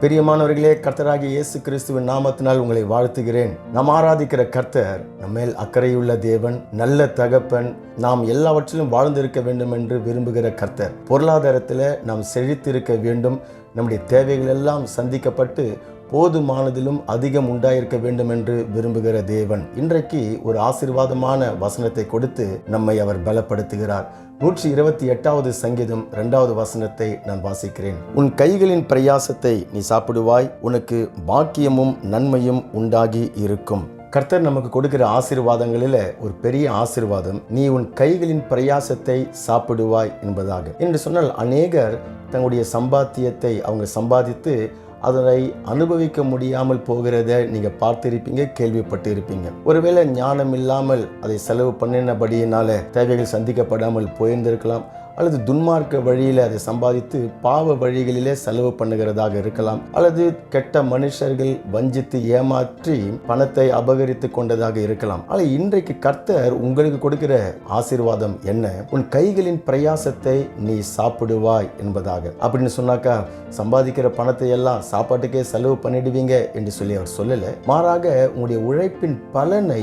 பிரியமானவர்களே கர்த்தராகிய இயேசு கிறிஸ்துவின் நாமத்தினால் உங்களை வாழ்த்துகிறேன். நாம் ஆராதிக்கிற கர்த்தர் நம்மேல் அக்கறையுள்ள தேவன் நல்ல தகப்பன். நாம் எல்லாவற்றிலும் வாழ்ந்திருக்க வேண்டும் என்று விரும்புகிற கர்த்தர். பொருளாதாரத்தில் நாம் செழித்திருக்க வேண்டும். நம்முடைய தேவைகள் எல்லாம் சந்திக்கப்பட்டு போதுமானதிலும் அதிகம் உண்டாயிருக்க வேண்டும் என்று விரும்புகிற தேவன் இன்றைக்கு ஒரு ஆசீர்வாதமான வசனத்தை கொடுத்து நம்மை அவர் பலப்படுத்துகிறார். நூற்றி இருபத்தி எட்டாவது சங்கீதம் இரண்டாவது வசனத்தை நான் வாசிக்கிறேன். உன் கைகளின் பிரயாசத்தை நீ சாப்பிடுவாய் உனக்கு பாக்கியமும் நன்மையும் உண்டாகி இருக்கும். கர்த்தர் நமக்கு கொடுக்கிற ஆசீர்வாதங்களில் ஒரு பெரிய ஆசிர்வாதம் நீ உன் கைகளின் பிரயாசத்தை சாப்பிடுவாய் என்பதாக. என்று சொன்னால் அநேகர் தங்களுடைய சம்பாத்தியத்தை அவங்க சம்பாதித்து அதனை அனுபவிக்க முடியாமல் போகிறத நீங்கள் பார்த்திருப்பீங்க கேள்விப்பட்டு இருப்பீங்க ஒருவேளை ஞானம் இல்லாமல் அதை செலவு பண்ணினபடியினால தேவைகள் சந்திக்கப்படாமல் போயிருந்திருக்கலாம். அல்லது துன்மார்க்க வழியில் அதை சம்பாதித்து பாவ வழிகளிலே செலவு பண்ணுகிறதாக இருக்கலாம். அல்லது கெட்ட மனுஷர்கள் வஞ்சித்து ஏமாற்றி பணத்தை அபகரித்து கொண்டதாக இருக்கலாம். ஆனால் இன்றைக்கு கர்த்தர் உங்களுக்கு கொடுக்கிற ஆசீர்வாதம் என்ன? உன் கைகளின் பிரயாசத்தை நீ சாப்பிடுவாய் என்பதாக. அப்படின்னு சொன்னாக்கா சம்பாதிக்கிற பணத்தை எல்லாம் சாப்பாட்டுக்கே செலவு பண்ணிடுவீங்க என்று சொல்லி அவர் சொல்லலை. மாறாக உங்களுடைய உழைப்பின் பலனை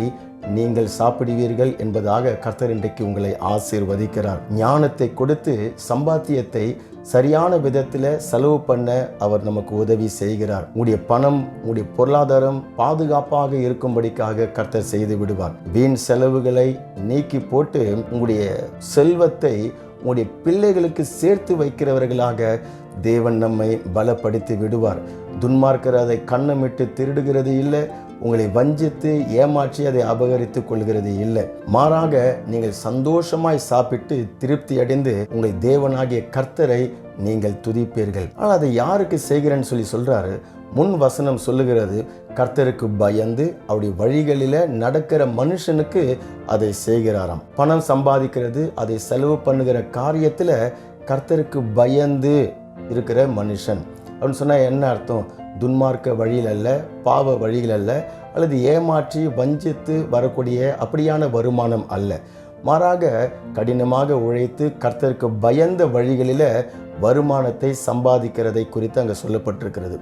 நீங்கள் சாப்பிடுவீர்கள் என்பதாக கர்த்தர் இன்றைக்கு உங்களை ஆசீர்வதிக்கிறார். ஞானத்தை கொடுத்து சம்பாத்தியத்தை சரியான விதத்தில் செலவு பண்ண அவர் நமக்கு உதவி செய்கிறார். உங்களுடைய பணம் உங்களுடைய பொருளாதாரம் பாதுகாப்பாக இருக்கும்படிக்காக கர்த்தர் செய்து விடுவார். வீண் செலவுகளை நீக்கி போட்டு உங்களுடைய செல்வத்தை உங்களுடைய பிள்ளைகளுக்கு சேர்த்து வைக்கிறவர்களாக தேவன் நம்மை பலப்படுத்தி விடுவார். துன்மார்க்கர் அதை கண்ணமிட்டு திருடுகிறது இல்லை. உங்களை வஞ்சித்து ஏமாற்றி அதை அபகரித்து கொள்கிறது இல்லை. மாறாக நீங்கள் சந்தோஷமாய் சாப்பிட்டு திருப்தி அடைந்து உங்களை தேவனாகிய கர்த்தரை நீங்கள் துதிப்பீர்கள். ஆனால் அதை யாருக்கு செய்கிறேன்னு சொல்லி சொல்கிறாரு முன் வசனம் சொல்லுகிறது கர்த்தருக்கு பயந்து அவருடைய வழிகளில் நடக்கிற மனுஷனுக்கு அதை செய்கிறாராம். பணம் சம்பாதிக்கிறது அதை செலவு பண்ணுகிற காரியத்தில் கர்த்தருக்கு பயந்து இருக்கிற மனுஷன். அப்படின்னு சொன்னால் என்ன அர்த்தம்? துன்மார்க்க வழியில் அல்ல பாவ வழியில் அல்ல அல்லது ஏமாற்றி வஞ்சித்து வரக்கூடிய அப்படியான வருமானம் அல்ல. மாறாக கடினமாக உழைத்து கர்த்தருக்கு பயந்த வழிகளில் வருமானத்தை சம்பாதிக்கிறதை குறித்து அங்கே சொல்லப்பட்டிருக்கிறது.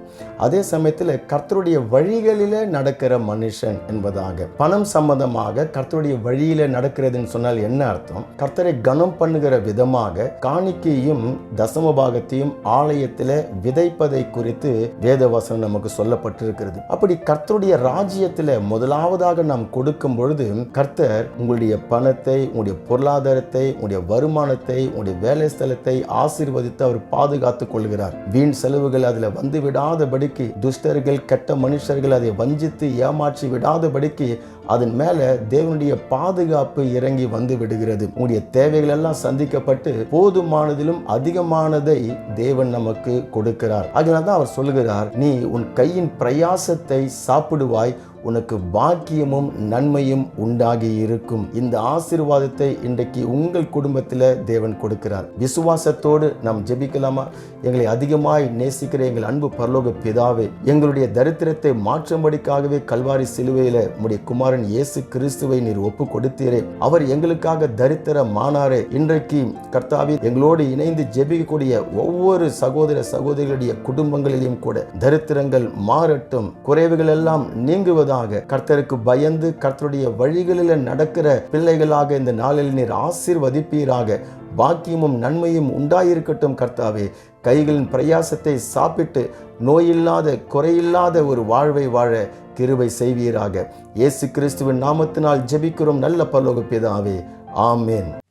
அதே சமயத்தில் கர்த்தருடைய வழிகளில் நடக்கிற மனுஷன் என்பதாக பணம் சம்பந்தமாக கர்த்தருடைய வழியில் நடக்கிறதுன்னு சொன்னால் என்ன அர்த்தம்? கர்த்தரை கனம் பண்ணுகிற விதமாக காணிக்கையும் தசமபாகத்தையும் ஆலயத்தில் விதைப்பதை குறித்து வேதவசனம் நமக்கு சொல்லப்பட்டிருக்கிறது. அப்படி கர்த்தருடைய ராஜ்யத்தில் முதலாவதாக நாம் கொடுக்கும் பொழுது கர்த்தர் உங்களுடைய பணத்தை உங்களுடைய பொருளாதாரத்தை உங்களுடைய வருமானத்தை உங்களுடைய வேலை ஸ்தலத்தை ஆசீர்வதித்த அவர் பாதுகாத்துக் கொள்கிறார். வீண் செலவுகள் அதில் வந்து விடாதபடிக்கு துஷ்டர்கள் கெட்ட மனுஷர்கள் அதை வஞ்சித்து ஏமாற்றி விடாதபடிக்கு அதன் மேலே தேவனுடைய பாதுகாப்பு இறங்கி வந்து விடுகிறது. உங்களுடைய தேவைகள் எல்லாம் சந்திக்கப்பட்டு போதுமானதிலும் அதிகமானதை தேவன் நமக்கு கொடுக்கிறார். அதனால தான் அவர் சொல்லுகிறார் நீ உன் கையின் பிரயாசத்தை சாப்பிடுவாய் உனக்கு பாக்கியமும் நன்மையும் உண்டாகி இருக்கும். இந்த ஆசீர்வாதத்தை இன்றைக்கு உங்கள் குடும்பத்தில் தேவன் கொடுக்கிறார். விசுவாசத்தோடு நாம் ஜெபிக்கலாமா? எங்களை அதிகமாய் நேசிக்கிற எங்கள் அன்பு பரலோக பிதாவே எங்களுடைய தரித்திரத்தை மாற்றும்படிக்காகவே கல்வாரி சிலுவையில் உடைய குமாரன் இயேசு கிறிஸ்துவை நீர் ஒப்பு கொடுத்தீரே அவர் எங்களுக்காக தரித்திர மானாரே. இன்றைக்கு கர்த்தாவே எங்களோடு இணைந்து ஜெபிக்கக்கூடிய ஒவ்வொரு சகோதர சகோதரிகளுடைய குடும்பங்களிலும் கூட தரித்திரங்கள் மாறட்டும். குறைவுகள் எல்லாம் நீங்குவதாக கர்த்தருக்கு பயந்து கர்த்தருடைய வழிகளில் நடக்கிற பிள்ளைகளாக இந்த நாளில் நீர் ஆசிர்வதிப்பீராக. பாக்கியமும் நன்மையும் உண்டாயிருக்கட்டும் கர்த்தாவே. கைகளின் பிரயாசத்தை சாப்பிட்டு நோயில்லாத குறையில்லாத ஒரு வாழ்வை வாழ கிருபை செய்வீராக. இயேசு கிறிஸ்துவின் நாமத்தினால் ஜெபிக்கிறோம் நல்ல பல்லோக பிதாவே. ஆமேன்.